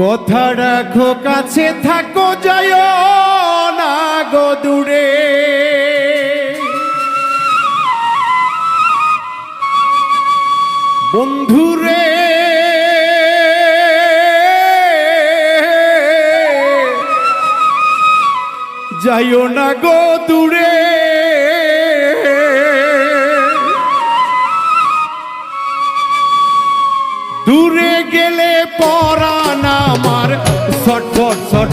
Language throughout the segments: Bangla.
কথা রাখো কাছে থাকো যায় না গো দূরে। বন্ধুরে যাইও না গো দূরে।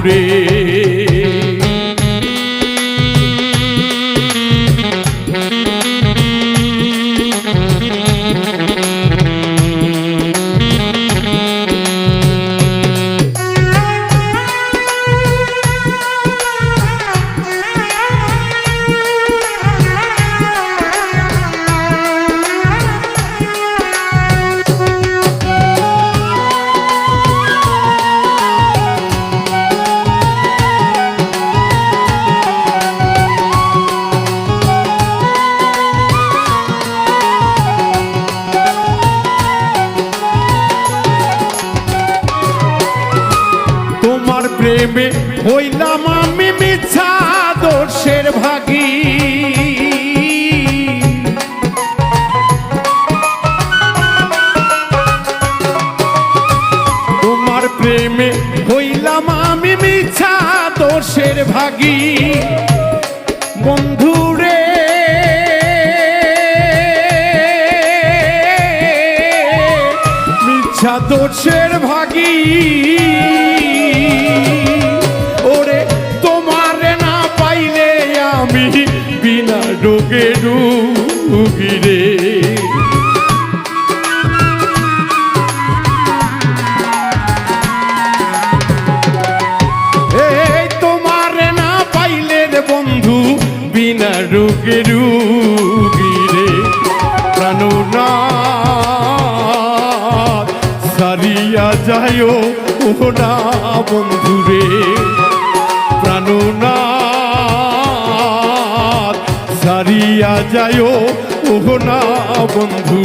বন্ধুরে প্রেমে হইলাম আমি মিছা দোষের ভাগী। তোমার প্রেমে হইলাম আমি মিছা দোষের ভাগী। বন্ধুরে মিথ্যা দোষের ভাগী। বিনা রোগে রুগী রে। তোমার না পাইলে বন্ধু, বিনা রোগে রুগী রে। প্রাণনাথ সারিয়া যায় না বন্ধু রে। প্রাণনাথ সারিয়া যায় ও না বন্ধু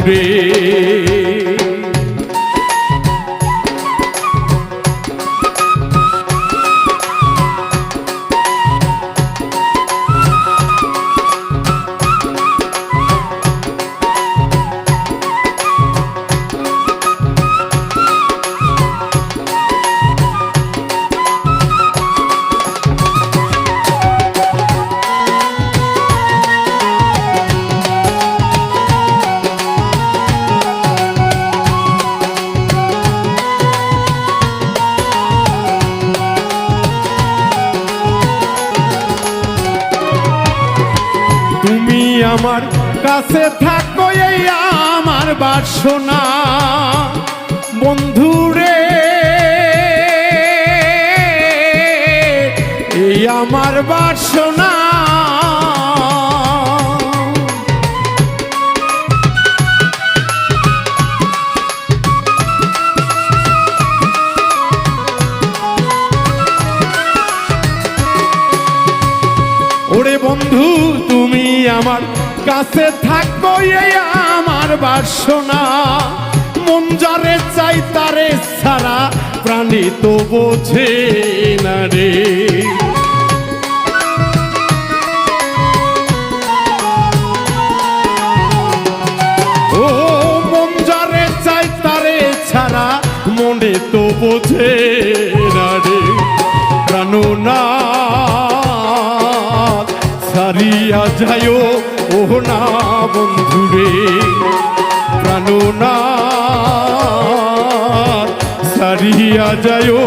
আমার কাছে থাকো এই আমার বাসনা। বন্ধুরে এই আমার বাসনা। বন্ধু তুমি আমার কাছে থাকব এই আমার বাসনা। যারে চাই তারে সারা প্রাণী তো বোঝে না রে। ও যারে চাই ছাড়া মনে তো বোঝে না রে। প্রাণনাথ সারিয়া যায় না বন্ধুরে না। সারিয়া যায় ও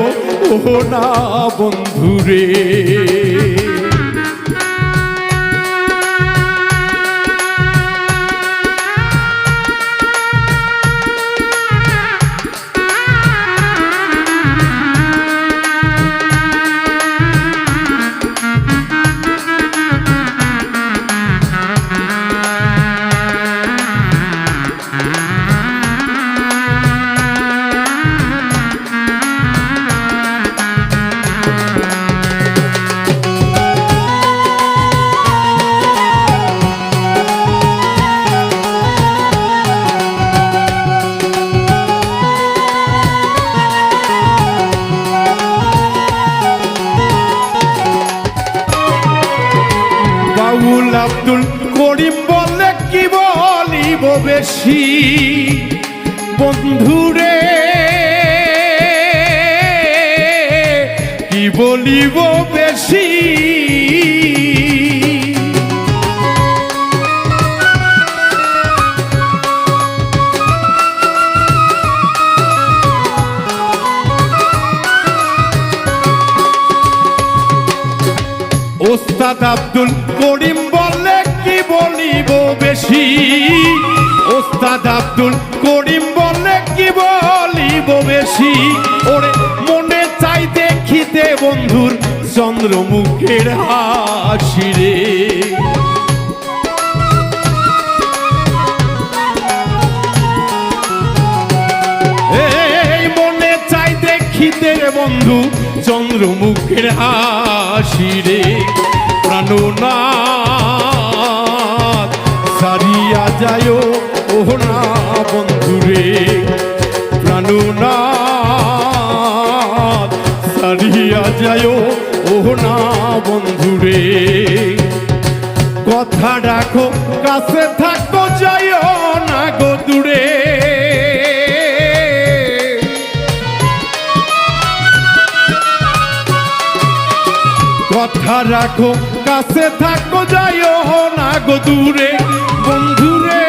না বন্ধুরে। আব্দুল করিম বলে কি বলিব বেশি? বন্ধুরে কি বলিব বেশি? ওস্তাদ আব্দুল করিম বললে, কি বলিব বেশি? ওস্তাদ আব্দুল করিম বললে, কি বলিব বেশি? ওরে, মনে চাই দেখিতে বন্ধুর চন্দ্রমুখের হাসি রে। মনে চাই দেখিতে বন্ধু চন্দ্রমুখের হাসি রে। প্রাণনাথ সারিয়া যায়, ওহ না বন্ধুরে। প্রাণনাথ সারিয়া যায়, ওহ না বন্ধুরে। কথা ডাকো, কাছে থাকো যাইও কথা রাখো, কাছে থাকো, যাইও না গো দূরে। বন্ধুরে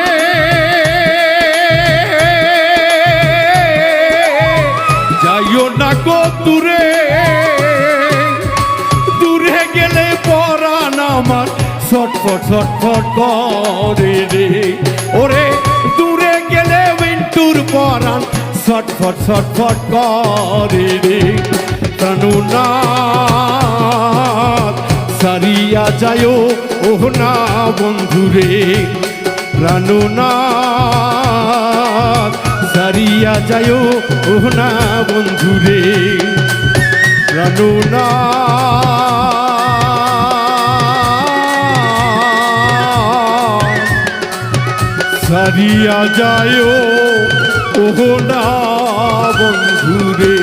যাইও না গো দূরে। দূরে গেলে পরাণ আমার। ছটফট ছটফট করে রে। ওরে, দূরে গেলে উইন্টুর পরাণ। ছটফট ছটফট করে রে। প্রাণনাথ সারিয়া যায়। ওহ না বন্ধুরে, প্রাণনাথ সারিয়া যায়। ওহ না বন্ধুরে, প্রাণনাথ সারিয়া যায়। ওহ না বন্ধুরে।